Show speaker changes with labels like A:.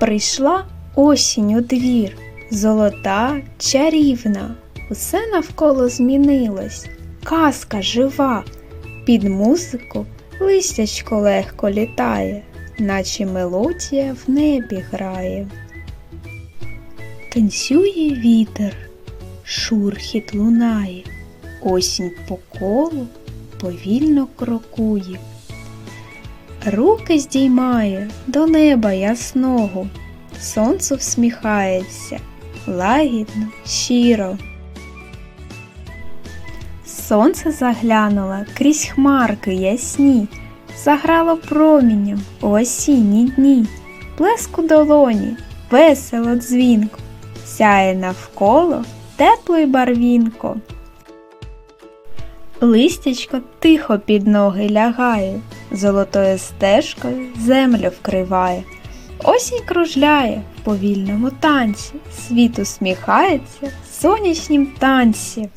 A: Прийшла осінь у двір, золота, чарівна, усе навколо змінилось, казка жива, під музику листячко легко літає, наче мелодія в небі грає. Танцює вітер, шурхіт лунає, осінь по колу повільно крокує. Руки здіймає до неба ясного, сонце всміхається, лагідно, щиро. Сонце заглянуло крізь хмарки ясні, заграло промінням у осінні дні, плеск у долоні, весело дзвінко, сяє навколо тепло й барвінко. Листячко тихо під ноги лягає, золотою стежкою землю вкриває. Осінь кружляє в повільному танці, світ усміхається в сонячнім танці.